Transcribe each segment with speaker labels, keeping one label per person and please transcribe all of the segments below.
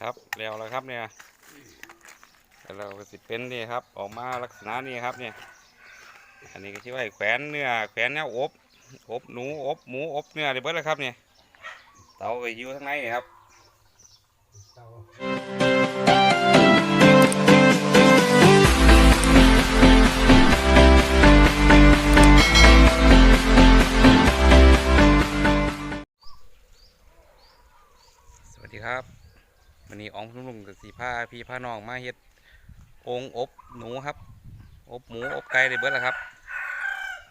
Speaker 1: ครับแล้วแล้วครับเนี่ยแล้วเราก็สิเป็นนี่ครับ ออกมาลักษณะนี้ครับเนี่ย อันนี้ก็ชื่อว่าแขวนเนื้อแขวนแนวอบอบหนูอบหมูอบเนื้อได้เบิดแล้วครับเนี่ยเตาก็อยู่ข้างในนี่ครับสวัสดีครับ วันนี้อ๋องพุ่ลุงกับสีผ้าพี่ผ้าน้องมาเฮ็ดองอบหนูครับ อบหมูอบไก่ได้เบิดแล้วครับ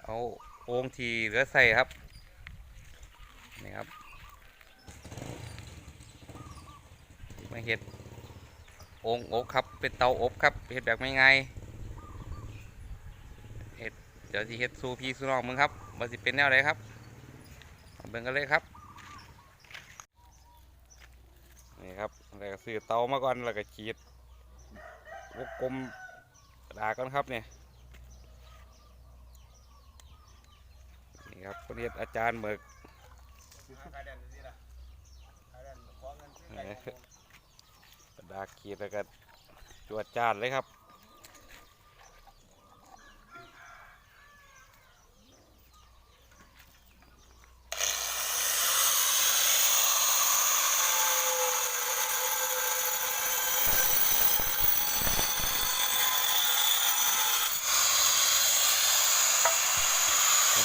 Speaker 1: เอาองทีเหลือใส่ครับนี่ครับมาเฮ็ดองอบครับเป็นเตาอบครับเฮ็ดแบบง่ายๆเฮ็ดเดี๋ยวสิเฮ็ดสูพี่สูน้องมึงครับว่าสิเป็นแนวไหนครับเอาเบิ่งกันเลยครับนี่ครับ แล้วก็ซื้อเตามาก่อนแล้วก็ขีดวงกลมกระดาษก่อนครับเนี่ยนี่ครับคนเรียนอาจารย์เหมือกกระดาษขีดแล้วก็จวดจานเลยครับ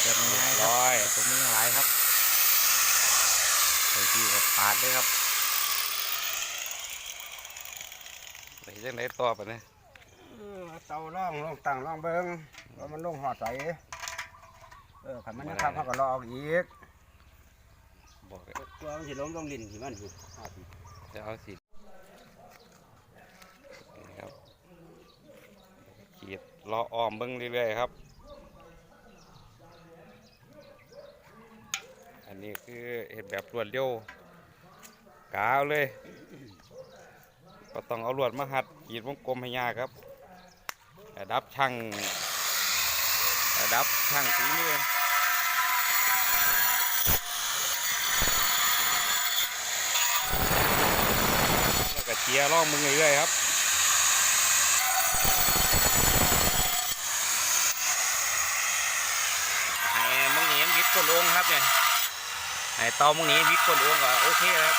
Speaker 1: แบบง่ายๆร้อยตรงนี้หลายครับ ใส่ที่กับปาดเลยครับใส่เรื่องไหนต่อไปเนี่ย
Speaker 2: เออเตาล่องลงตั้งล่องเบิงว่ามันลงหอดใสเออขันมันยังขับเขาก็รอเอาอีก
Speaker 1: บอกเลย
Speaker 2: ตัวมันสิล้มลงลิ้นที่มันสิหอดอีก
Speaker 1: จะเอาสีนี่ครับขีดล้ออ้อมเบิ้งเรื่อยๆครับ นนี้คือเห็ดแบบรวดเร็วกาวเลยก็ต้องเอาลวดมาหัดขีดวงกลมให้ยากครับระดับช่างระดับช่างสีมือแล้วก็เจียร่องมึงเรื่อยๆครับให้มึงหนีมันวิดก้นโองครับเนี่ย ให้เตามึงหนีวิดก้นโองก็โอเคครับ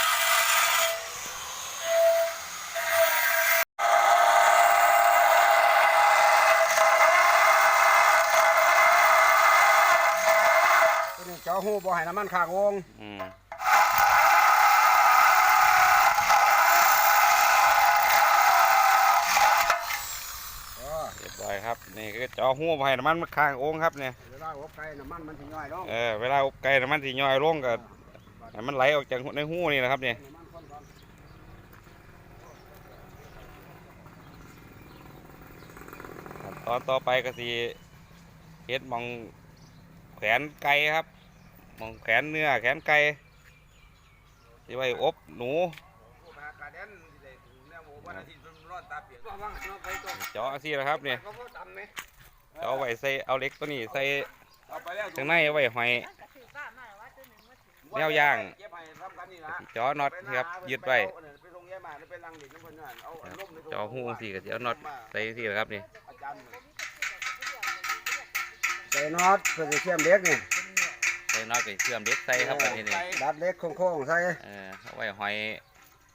Speaker 2: ตัวนี้เจ้าหูบ่ให้น้ำมันขางวง
Speaker 1: อืม
Speaker 2: เออ
Speaker 1: เรียบร้อยครับ นี่คือจอหัวไผ่น้ำมันมาข้างโองครับเนี่ย
Speaker 2: เว ลาอบไก่น้ำมันมันสิย่อยลง
Speaker 1: เออเวลาอบไก่น้ำมันที่ย่อยลงก็ให้มันไหลออกจากในหูนี่นะครับเนี่ย
Speaker 2: น้ำมันคนก่อน
Speaker 1: ขั้นตอนต่อไปก็สิเฮ็ดหมองแขวนไก่ครับหมองแขวนเนื้อแขนไก่ที่ไว้อบหนู
Speaker 2: ผู้พากาเด่นสิได้แนวหมูวันอาทิตย์มันร้อนตาเปียกว่างๆเอาไปตัว
Speaker 1: เจาะสินะครับเนี่ย
Speaker 2: เขาก็ตำไหม
Speaker 1: เอาไว้ใส่เอาเหล็กตัวนี้ใส่
Speaker 2: เอาไปแล้ว
Speaker 1: ข้างในเอาไว้หอยแนวย่าง
Speaker 2: เก็บให้ทำกันนี่นะ
Speaker 1: เจาะน็อตครับยึดไว้
Speaker 2: ไปลงแย่มาไปลังดินทุกคนนั่นเอาอันล่มในตัว
Speaker 1: เจาะหูสิก็สิเอาน็อตใส่สินะครับนี่
Speaker 2: อาจารย์ใส่น็อตเพื่อจะเชื่อมเล็กนี่
Speaker 1: ใส่น็อตก็เชื่อมเหล็กใส่ครับอันนี้นี่
Speaker 2: ดัดเล็กโค้งๆใส่
Speaker 1: เออเอาไว้หอย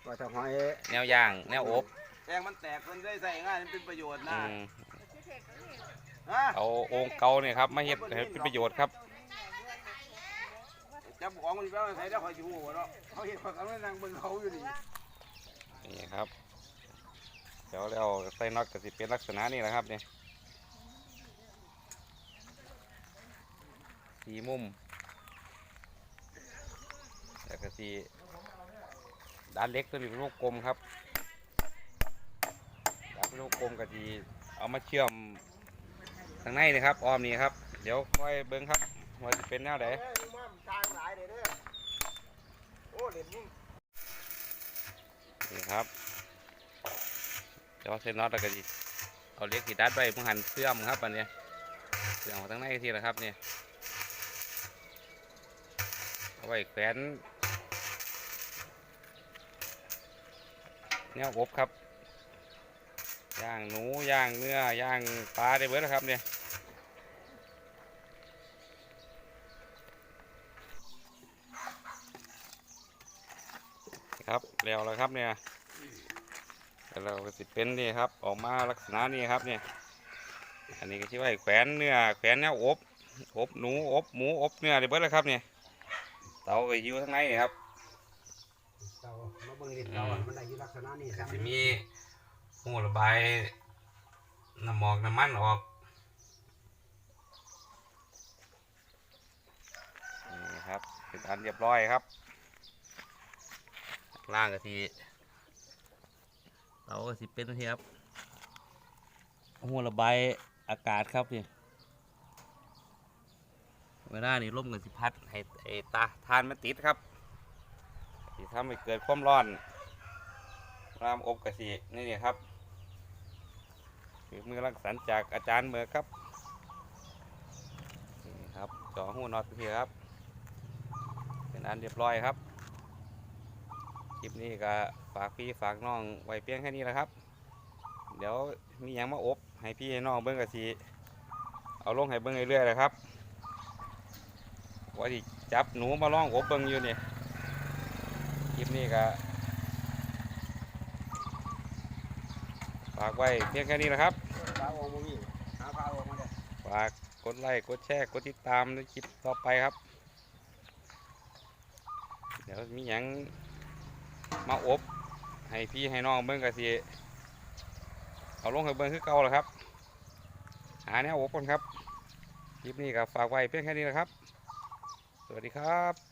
Speaker 2: ก็จะหอย
Speaker 1: แนวย่างแนวอบ
Speaker 2: แตงมันแตกมันได้ใส่ง่ายมันเป็นประโยชน์
Speaker 1: อื
Speaker 2: นะ
Speaker 1: ม
Speaker 2: ฮะ
Speaker 1: เอาโองเก่าเนี่ยครับมาเฮ็ดให้เป็นประโยชน์ครับ
Speaker 2: จับของมันไปเอาใส่แล้วคอยอยู่หัวเนาะเขาเห็นเขากำลังนั่งเบิ่งเขาอยู่นี่
Speaker 1: นี่ครับเดี๋ยวแล้วใส่น็อตก็สิเป็นลักษณะนี้แหละครับเนี่ยสีมุมแล้วก็สีด้านเล็กตัวนี้เป็นลูกกลมครับด้านเป็นลูกกลมก็สีเอามาเชื่อม ข้างในนี่ครับอ้อมนี่ครับ เดี๋ยวค่อยเบิ้งครับว่าจะเป็นแนวไหน
Speaker 2: โอ้เล่นมึง
Speaker 1: นี่ครับเดี๋ยวเส้นน็อตแล้วก็สิเอาเหล็กที่ดัดไว้เพิ่งหันเสื่อมครับอันเนี้ยเสื่อมมาทั้งในทีละครับเนี่ยเอาไว้แขวนแนวอบครับ ย่างหนูย่างเนื้อย่างปลาได้เบิดแล้วครับเนี่ยครับแล้วแล้วครับเนี่ยแล้วเราก็สิเป็นนี่ครับ ออกมาลักษณะนี้ครับเนี่ยอันนี้ก็ชื่อว่าแขวนเนื้อแขวนแนวอบอบหนูอบหมูอบเนื้อได้เบิดแล้วครับเนี่ยเตาก็อยู่ข้างในนี่ครับ
Speaker 2: เตามาเบิ่งดิเตาอะมันได้อยู่ลักษณะนี้
Speaker 1: ก็จะมี หูระบายน้ำหมอกน้ำมันออกนี่ครับเป็นอันเรียบร้อยครับ ล่างกะทิเราก็สิเป็นทีครับหูระบายอากาศครับนี่เวลานี่ลมกันสิพัดให้ไอ้ตาทานมันติดครับที่ทำให้เกิดความร้อนรามอบกะทินี่นี่ครับ ฝีมือรักสรรค์จากอาจารย์เมือครับนี่ครับจ่อหูน็อตพี่ครับ เป็นอันเรียบร้อยครับ คลิปนี้ก็ฝากพี่ฝากน้องไว้เพียงแค่นี้แหละครับ เดี๋ยวมีหยังมาอบ ให้พี่ให้น้องเบิ้งกะทิเอาลงให้เบิ้งเรื่อยๆเลยครับว่าที่จับหนูมาล่องอบเบิ้งอยู่นี่คลิปนี้ก็ ฝากไว้เพียงแค่นี้นะครับ
Speaker 2: ปลาโอ่งบ่มีหาปลาโอ่งมาเลย
Speaker 1: ฝากกดไลค์กดแชร์กดติดตามในคลิปต่อไปครับ เดี๋ยวมีหยังมาอบ ให้พี่ให้น้องเบิ่งกะสิเอาลงให้เบิ่งคือเก่าแล้วครับ หาแนวอบกันครับ คลิปนี้ก็ฝากไว้เพียงแค่นี้นะครับ สวัสดีครับ